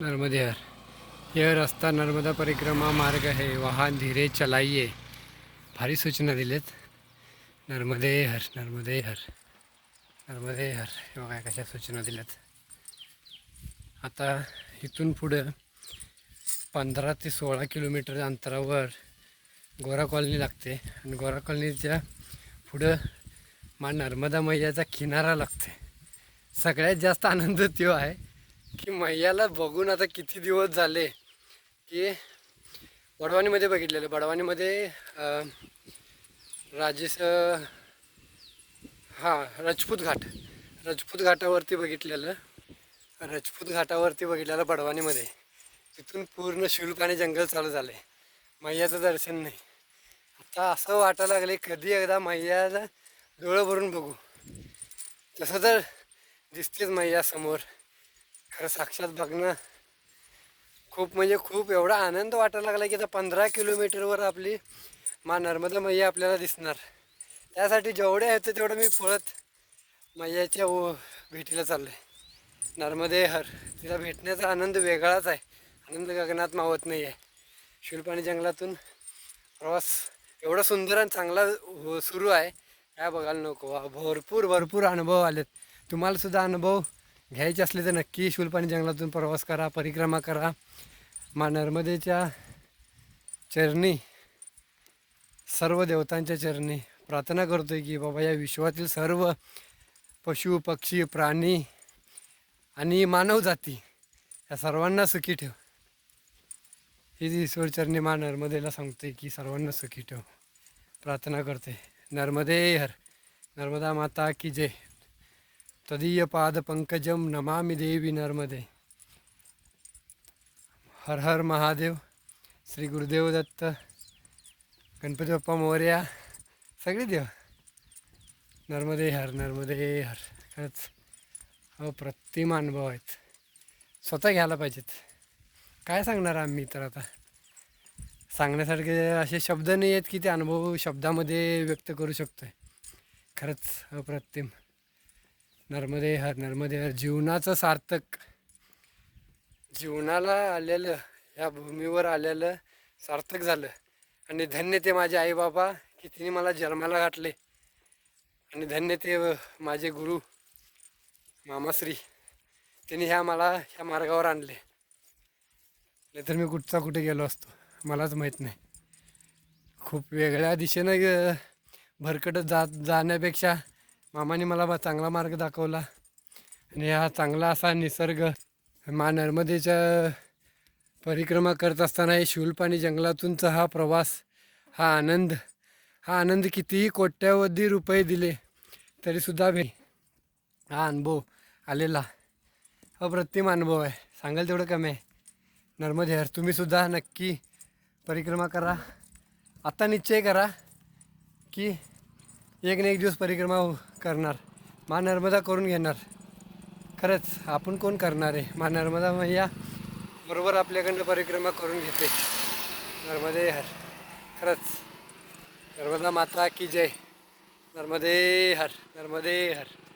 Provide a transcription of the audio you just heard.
नर्मदे हर। यह रस्ता नर्मदा परिक्रमा मार्ग आहे वाहन धीरे चलाइए। भारी सूचना दिलेत नर्मदे हर नर्मदे हर नर्मदे हर। हे बघा कशा सूचना दिल्यात आता इथून पुढं पंधरा ते सोळा किलोमीटर अंतरावर गोरा कॉलनी लागते आणि गोरा कॉलनीच्या पुढं मा नर्मदा मैयाचा किनारा लागते. सगळ्यात जास्त आनंद तो आहे. की मैयाला बघून आता किती दिवस झाले की बडवानीमध्ये बघितलेलं. बडवानीमध्ये राजेश हां राजपूत घाट. राजपूत घाटावरती बघितलेलं. राजपूत घाटावरती बघितलेलं बडवानीमध्ये. तिथून पूर्ण शुल्क आणि जंगल चालू झालं आहे मैयाचं दर्शन नाही. आता असं वाटायला लागले कधी एकदा मैयाला डोळं भरून बघू. तसं तर दिसतेच मैया समोर खरं साक्षात बघणं खूप म्हणजे खूप एवढा आनंद वाटायला लागला की आता पंधरा किलोमीटरवर आपली मा नर्मदा मैया आपल्याला दिसणार. त्यासाठी जेवढे येतं तेवढं मी पळत मैयाच्या ओ भेटीला चाललो आहे नर्मदे हर तिला भेटण्याचा आनंद वेगळाच आहे. आनंद गगनात मावत नाही आहे शिलपाणी जंगलातून प्रवास एवढा सुंदर आणि चांगला हो- सुरू आहे. काय बघायला नको भरपूर भरपूर अनुभव आलेत. तुम्हालासुद्धा अनुभव घ्यायचे असले तर नक्की शूलपाणी जंगलातून प्रवास करा परिक्रमा करा. मा नर्मदेच्या चरणी सर्व देवतांच्या चरणी प्रार्थना करतो आहे की बाबा या विश्वातील सर्व पशु पक्षी प्राणी आणि मानवजाती या सर्वांना सुखी ठेव. ही ईश्वर चरणी मा नर्मदेला सांगते की सर्वांना सुखी ठेव. प्रार्थना करते नर्मदे हर. नर्मदा माता की जय. तदीय पाद पंकजम नमामि देवी नर्मदे। हर हर महादेव श्री गुरुदेव दत्त गणपती बाप्पा मोर्या सगळे देव। नर्मदे हर नर्मदे हर। खरंच अप्रतिम अनुभव आहेत। स्वतः घ्यायला पाहिजेत। काय सांगणार आम्ही तर आता? सांगण्यासारखे असे शब्द नाही आहेत की ते अनुभव शब्दामध्ये व्यक्त करू शकतो आहे खरंच अप्रतिम। नर्मदे हर नर्मदे हर. जीवनाचं सार्थक. जीवनाला आलेलं या भूमीवर आलेलं सार्थक झालं. आणि धन्य ते माझे आईबाबा की तिने मला जन्माला घातले. आणि धन्य ते माझे गुरु मामाश्री त्यांनी ह्या मला ह्या मार्गावर आणले. नाहीतर मी कुठचा कुठे गेलो असतो मलाच माहीत नाही. खूप वेगळ्या दिशेनं ग- भरकटत जा जाण्यापेक्षा मामाने मला बा चांगला मार्ग दाखवला. आणि हा चांगला असा निसर्ग मा नर्मदेच्या परिक्रमा करत असताना हे शिवलपाणी जंगलातूनचा हा प्रवास हा आनंद हा आनंद कितीही कोट्यावधी रुपये दिले तरीसुद्धा भे हा अनुभव आलेला अप्रतिम अनुभव आहे. सांगाल तेवढं कमी आहे. नर्मदे हर तुम्हीसुद्धा नक्की परिक्रमा करा. आता निश्चय करा की एक ना एक दिवस परिक्रमा हो- करणार. मा नर्मदा करून घेणार. खरंच आपण कोण करणार आहे? मा नर्मदा मैया बरोबर आपल्याकडनं परिक्रमा करून घेते. नर्मदे हर. खरंच नर्मदा माता की जय. नर्मदे हर. नर्मदे हर.